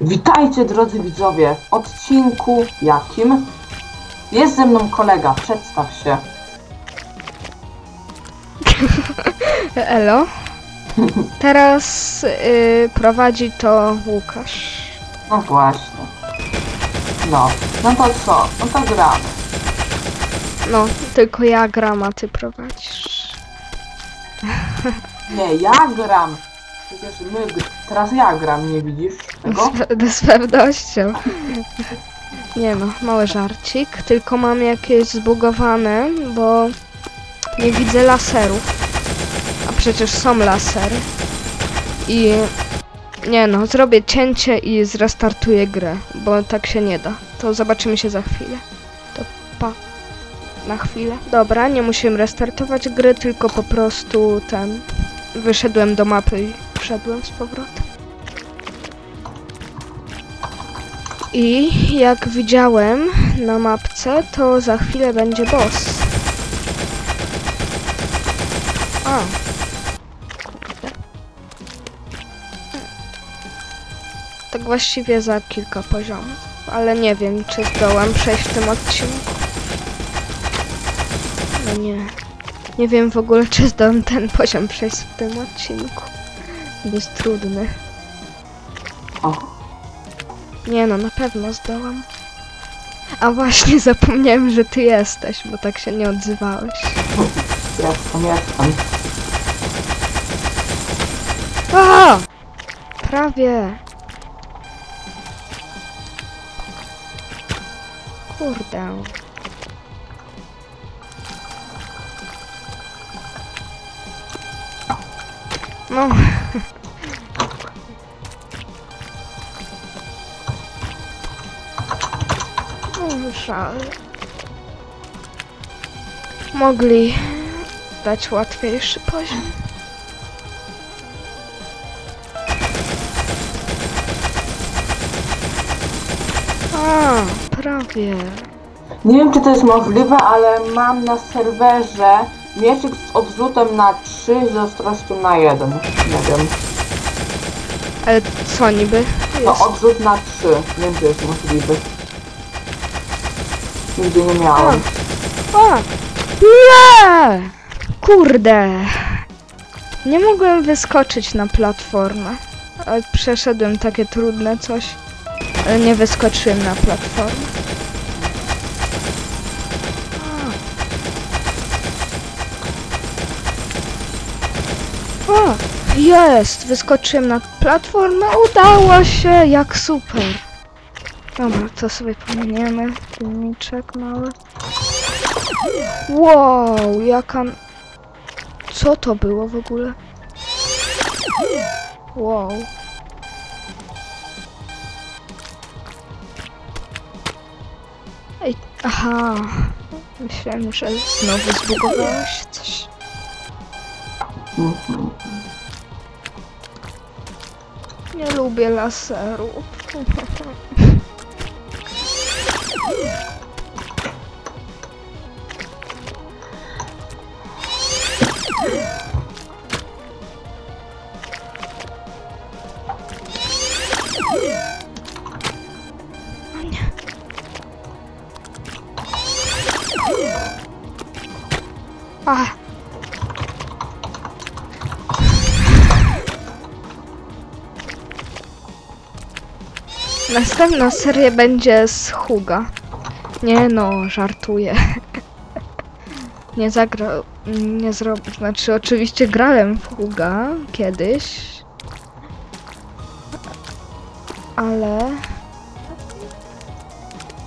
Witajcie drodzy widzowie w odcinku jakim jest ze mną kolega, przedstaw się. Elo. Teraz y, prowadzi to Łukasz. No właśnie. No, no to co? No to gramy. No, tylko ja gram, a ty prowadzisz. Nie, ja gram. Przecież my, teraz ja gram, nie widzisz tego? Z, z pewnością. Nie no, mały żarcik. Tylko mam jakieś zbugowane, bo nie widzę laserów. A przecież są lasery. I nie no, zrobię cięcie i zrestartuję grę, bo tak się nie da. To zobaczymy się za chwilę. To pa. Na chwilę. Dobra, nie musimy restartować gry, tylko po prostu ten. Wyszedłem do mapy wszedłem z powrotem. I jak widziałem na mapce, to za chwilę będzie boss. A. Tak właściwie za kilka poziomów, ale nie wiem, czy zdołam przejść w tym odcinku. No nie. Nie wiem w ogóle, czy zdołam ten poziom przejść w tym odcinku. Jest trudny. O, Nie no, na pewno zdołam. A właśnie zapomniałem, że ty jesteś, bo tak się nie odzywałeś. jestem, jestem. A! Prawie. Kurde. No. Żal. Mogli dać łatwiejszy poziom. A, prawie. Nie wiem, czy to jest możliwe, ale mam na serwerze mieczyk z odrzutem na 3 z ostrością na 1. Nie wiem. Ale co niby? No odrzut na 3. Nie wiem, czy jest możliwy. Nigdy nie miałem. A! Nie! Kurde! Nie mogłem wyskoczyć na platformę. Przeszedłem takie trudne coś. Ale nie wyskoczyłem na platformę. O! Jest! Wyskoczyłem na platformę. Udało się! Jak super! Dobra, to sobie pominiemy. Filmiczek mały. Wow, jaka... Co to było w ogóle? Wow. Ej, aha. Myślałem, że znowu zbugowało się coś. Nie lubię laserów. Następna seria będzie z Huga. Nie no, żartuję. Nie zagrał, nie zrobił, znaczy oczywiście grałem w Huga kiedyś. Ale...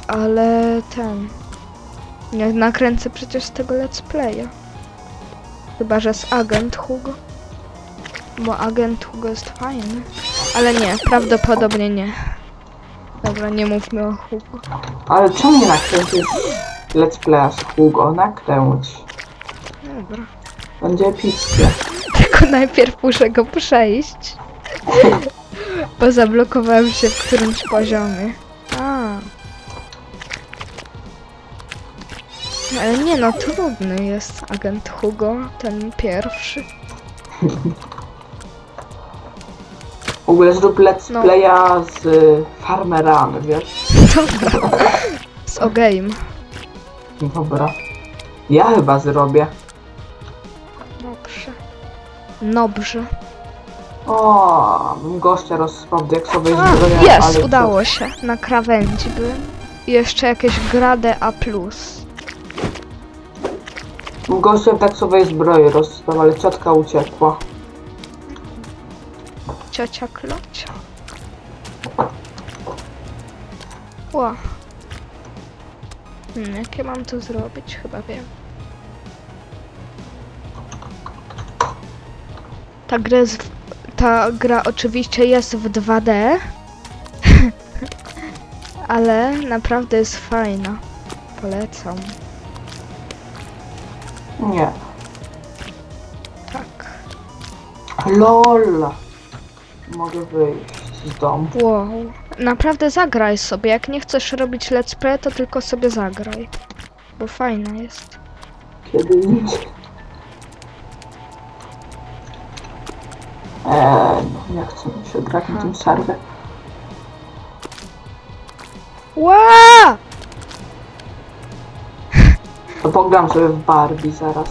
Ale ten... Nie nakręcę przecież z tego let's playa. Chyba, że z Agent Hugo. Bo Agent Hugo jest fajny. Ale nie, prawdopodobnie nie. Dobra, nie mówmy o Hugo. Ale czemu nie nakręcisz let's playa z Hugo? Nakręć. Dobra. Będzie epickie. Tylko najpierw muszę go przejść. Bo zablokowałem się w którymś poziomie. A. Ale nie no, trudny jest agent Hugo, ten pierwszy. ogóle zrób let's No. playa z y, farmerami, wiesz? Dobra. Z o game. Dobra. Ja chyba zrobię. Dobrze. Dobrze. O, gościa rozspał diaksowej A, zbroi, jest, ale udało się. Na krawędzi byłem. I jeszcze jakieś grade A+. Gościa w diaksowej zbroi rozspał, ale ciotka uciekła. Ciocia Klocia. Ła. Hmm, jakie mam tu zrobić? Chyba wiem. Ta gra, jest w, ta gra oczywiście jest w 2D, ale naprawdę jest fajna. Polecam. Nie. Tak. LOL. Mogę wyjść z domu. Wow. Naprawdę zagraj sobie. Jak nie chcesz robić let's play, to tylko sobie zagraj. Bo fajna jest. Kiedy indziej. Eee, nie chcę mi się grać na tym serwie. Ła! To pogram sobie w Barbie zaraz.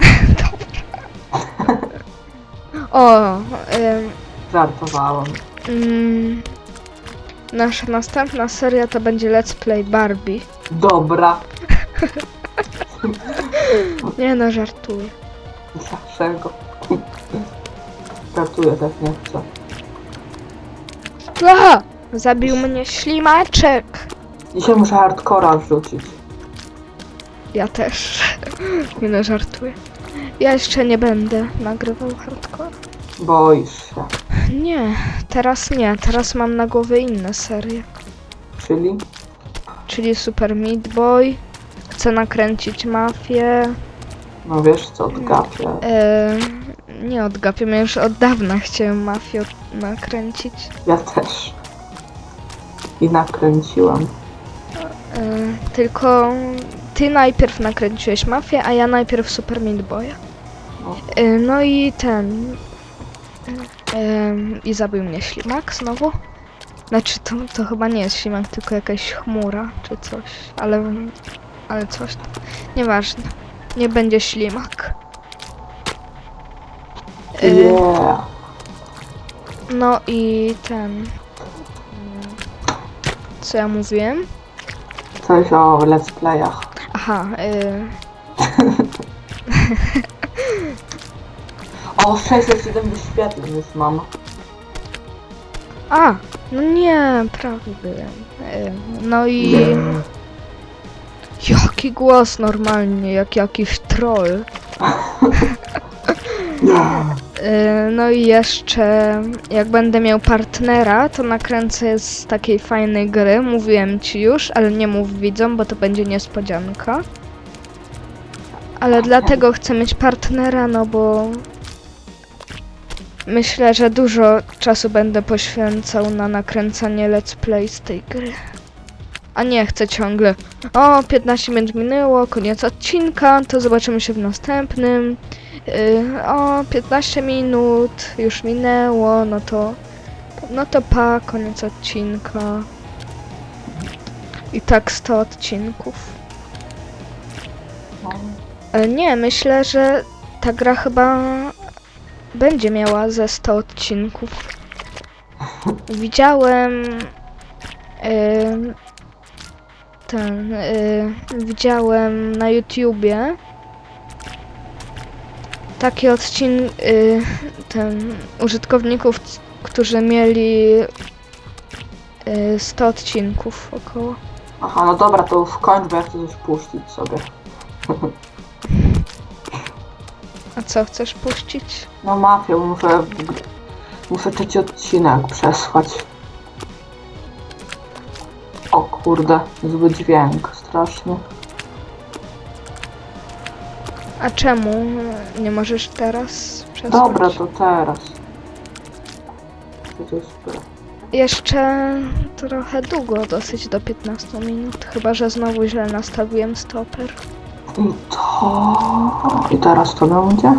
O, ym, Żartowałem. mm, nasza następna seria to będzie Let's Play Barbie. Dobra. Nie no, żartuję. Dlaczego? Żartuję, tak nie chcę. A! Zabił mnie ślimaczek! Dzisiaj muszę hardcora wrzucić. Ja też. Nie no, żartuję. Ja jeszcze nie będę nagrywał hardcore. Boisz się. Nie, teraz nie. Teraz mam na głowie inne serie. Czyli? Czyli Super Meat Boy. Chcę nakręcić mafię. No wiesz co, odgapię. E, nie odgapiam, ja już od dawna chciałem mafię nakręcić. Ja też. I nakręciłem. E, tylko ty najpierw nakręciłeś mafię, a ja najpierw Super Meat Boya. No. E, no i ten. I zabił mnie ślimak znowu. Znaczy to, to chyba nie jest ślimak, tylko jakaś chmura czy coś, ale. Ale coś tam. Nieważne. Nie będzie ślimak. No i ten. Co ja mówiłem? Coś o let's playach. Aha, y, O, 607 wyświetleń już mam. a, no nie, prawie byłem. Y, no i jaki głos normalnie, jak jakiś troll. Y, no i jeszcze, jak będę miał partnera, to nakręcę z takiej fajnej gry. Mówiłem ci już, ale nie mów widzom, bo to będzie niespodzianka. Ale dlatego chcę mieć partnera, no bo myślę, że dużo czasu będę poświęcał na nakręcanie let's play z tej gry. A nie chcę ciągle. O, 15 minut minęło, koniec odcinka, to zobaczymy się w następnym. Yy, o, 15 minut już minęło, no to. No to pa, koniec odcinka. I tak 100 odcinków. Ale nie, myślę, że ta gra chyba będzie miała ze 100 odcinków. Widziałem em, ten y, widziałem na YouTubie takie odcinki ten użytkowników, którzy mieli y, 100 odcinków około. Aha, no dobra, to kończ, bo ja chcę coś puścić sobie. A co chcesz puścić? No mafię, muszę... Muszę trzeci odcinek przesłać. O kurde, zły dźwięk, strasznie. A czemu nie możesz teraz przesłać? Dobra, to teraz. Jest? Jeszcze trochę długo, dosyć do 15 minut. Chyba, że znowu źle nastawiłem stoper. I to... I teraz to będzie?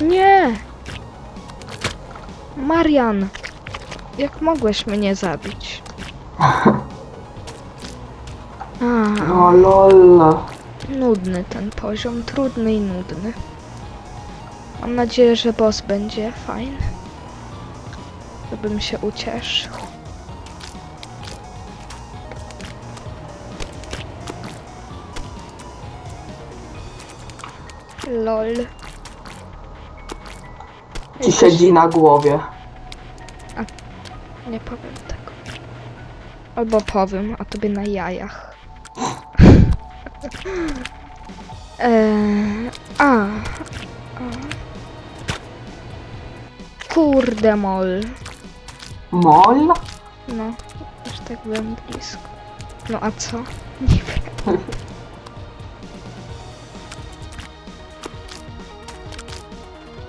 Nie! Marian! Jak mogłeś mnie zabić? A, No lol. nudny ten poziom, trudny i nudny. Mam nadzieję, że boss będzie fajny. Żebym się ucieszył. LOL. Ci siedzi na głowie. Nie powiem tego. Albo powiem, a tobie na jajach. eee, a, a. Kurde mol. Mol? No, już tak byłem blisko. No a co? Nie wiem.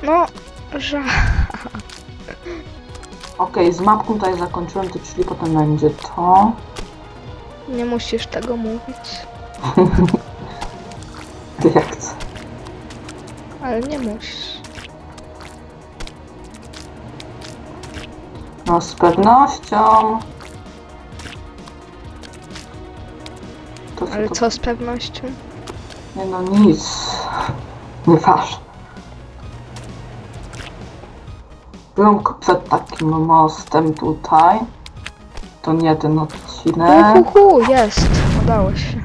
No, ża... Okej, z mapką tutaj zakończyłem, to czyli potem będzie to. Nie musisz tego mówić. Jak chcę. Ale nie musisz. No z pewnością. To, Ale co z pewnością? Nie no nic. Nieważne. Byłem przed takim mostem tutaj. To nie ten odcinek. Uhuhu, jest. Udało się.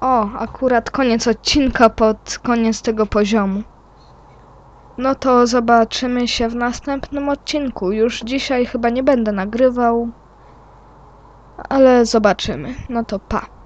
O, akurat koniec odcinka pod koniec tego poziomu. No to zobaczymy się w następnym odcinku. Już dzisiaj chyba nie będę nagrywał. Ale zobaczymy. No to pa.